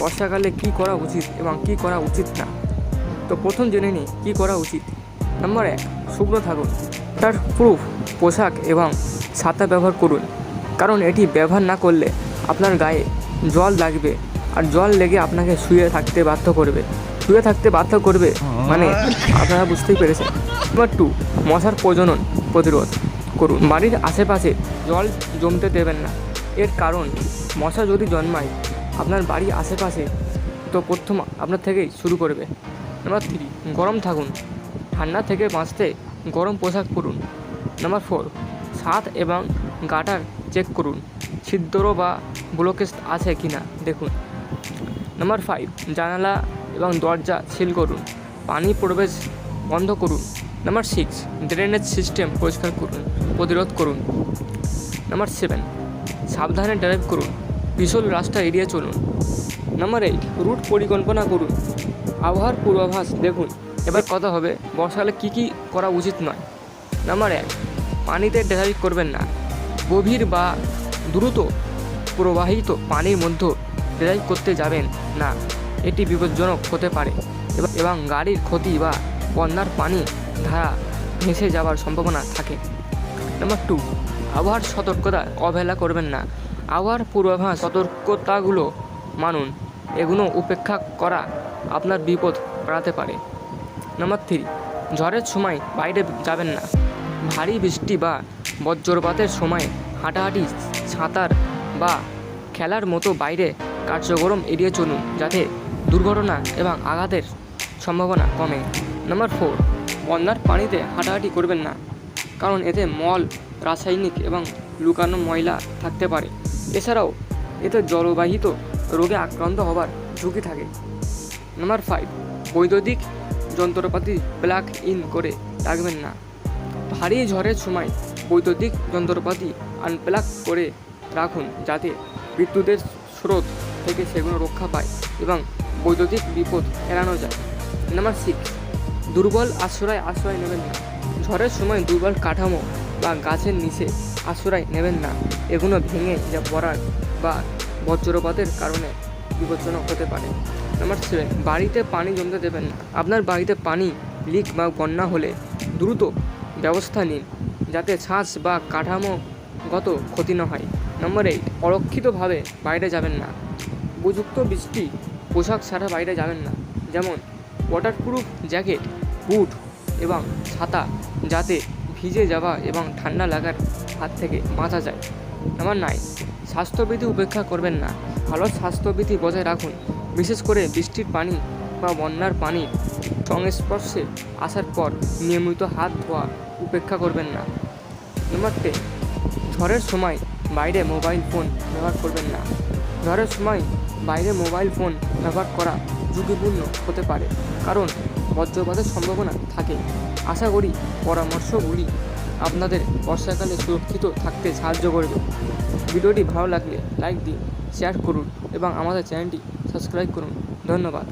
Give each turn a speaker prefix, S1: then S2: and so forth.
S1: বর্ষাকালে কি করা উচিত এবং কি করা উচিত না। তো প্রথম জেনে নিই, কী করা উচিত। নম্বর এক, শুকনো থাকুন। তার প্রুফ পোশাক এবং ছাতা ব্যবহার করুন। কারণ এটি ব্যবহার না করলে আপনার গায়ে জল লাগবে আর জল লেগে আপনাকে শুয়ে থাকতে বাধ্য করবে। শুয়ে থাকতে বাধ্য করবে মানে আপনারা বুঝতেই পেরেছেন। নাম্বার টু মশার প্রজনন প্রতিরোধ করুন। বাড়ির আশেপাশে জল জমতে দেবেন না। এর কারণ, মশা যদি জন্মায় আপনার বাড়ির আশেপাশে তো প্রথম আপনার থেকেই শুরু করবে। নাম্বার থ্রি গরম থাকুন। ঠান্ডা থেকে বাঁচতে গরম পোশাক পরুন। নাম্বার ফোর ছাদ এবং গাটার চেক করুন। ছিদ্র বা ব্লকেজ আছে কি না দেখুন। নাম্বার ফাইভ জানালা এবং দরজা সিল করুন। পানি প্রবেশ বন্ধ করুন। নাম্বার সিক্স ড্রেনেজ সিস্টেম পরিষ্কার করুন। প্রতিরোধ করুন। নাম্বার সেভেন সাবধানে ড্রাইভ করুন। পিছল রাস্তা এড়িয়ে চলুন। নাম্বার এইট রুট পরিকল্পনা করুন। আবহাওয়ার পূর্বাভাস দেখুন। এবার কথা হবে, বর্ষাকালে কী কী করা উচিত নয়। নাম্বার এক, পানিতে ড্রাইভ করবেন না। গভীর বা দ্রুত প্রবাহিত পানির মধ্যে ড্রাইভ করতে যাবেন না। এটি বিপজ্জনক হতে পারে। এবং গাড়ির ক্ষতি বা বন্যার পানি ধারা ভেসে যাওয়ার সম্ভাবনা থাকে। নাম্বার টু আবহাওয়ার সতর্কতা অবহেলা করবেন না। আবহাওয়ার পূর্বাভাস সতর্কতাগুলো মানুন। এগুলো উপেক্ষা করা আপনার বিপদ বাড়াতে পারে। নাম্বার থ্রি, ঝড়ের সময় বাইরে যাবেন না। ভারী বৃষ্টি বা বজ্রপাতের সময় হাঁটাহাঁটি, সাঁতার বা খেলার মতো বাইরে কার্যক্রম এড়িয়ে চলুন, যাতে দুর্ঘটনা এবং আঘাতের সম্ভাবনা কমে। নাম্বার ফোর, বন্যার পানিতে হাঁটাহাঁটি করবেন না, কারণ এতে মল, রাসায়নিক এবং লুকানো ময়লা থাকতে পারে। এছাড়াও এতে জলবাহিত রোগে আক্রান্ত হবার ঝুঁকি থাকে। নাম্বার ফাইভ বৈদ্যুতিক যন্ত্রপাতি প্লাগ ইন করে রাখবেন না। ভারী ঝড়ের সময় বৈদ্যুতিক যন্ত্রপাতি আনপ্লাগ করে রাখুন যাতে বিদ্যুতের স্রোত থেকে সেগুলো রক্ষা পায় এবং বৈদ্যুতিক বিপদ এড়ানো যায়। নাম্বার সিক্স দুর্বল আশ্রয় আশ্রয় নেবেন না। ঝড়ের সময় দুর্বল কাঠামো বা গাছের নিচে আশ্রয় নেবেন না। এগুলো ভেঙে যা পড়ার বা বজ্রপাতের কারণে বিপজ্জনক হতে পারে। নাম্বার সেভেন বাড়িতে পানি জমতে দেবেন না। আপনার বাড়িতে পানি লিক বা বন্যা হলে দ্রুত ব্যবস্থা নিন, যাতে ছাঁচ বা কাঠামোগত ক্ষতি না হয়। নম্বর এইট অরক্ষিতভাবে বাইরে যাবেন না। উপযুক্ত বৃষ্টি, পোশাক ছাড়া বাইরে যাবেন না। যেমন ওয়াটারপ্রুফ জ্যাকেট বুট এবং ছাতা, যাতে ভিজে যাওয়া এবং ঠান্ডা লাগার হাত থেকে বাঁচা যায়। নাম্বার নাইন স্বাস্থ্যবিধি উপেক্ষা করবেন না। ভালো স্বাস্থ্যবিধি বজায় রাখুন। বিশেষ করে বৃষ্টির পানি বা বন্যার পানির সংস্পর্শে আসার পর নিয়মিত হাত ধোয়া উপেক্ষা করবেন না। নাম্বার টেন ঝড়ের সময় বাইরে মোবাইল ফোন ব্যবহার করবেন না। ঝড়ের সময় বাইরে মোবাইল ফোন ব্যবহার করা ঝুঁকিপূর্ণ হতে পারে, কারণ বজ্রপাতের সম্ভাবনা থাকে। আশা করি পরামর্শগুলি আপনাদের বর্ষাকালে সুরক্ষিত থাকতে সাহায্য করবে। ভিডিওটি ভালো লাগলে লাইক দিন, শেয়ার করুন এবং আমাদের চ্যানেলটি সাবস্ক্রাইব করুন। ধন্যবাদ।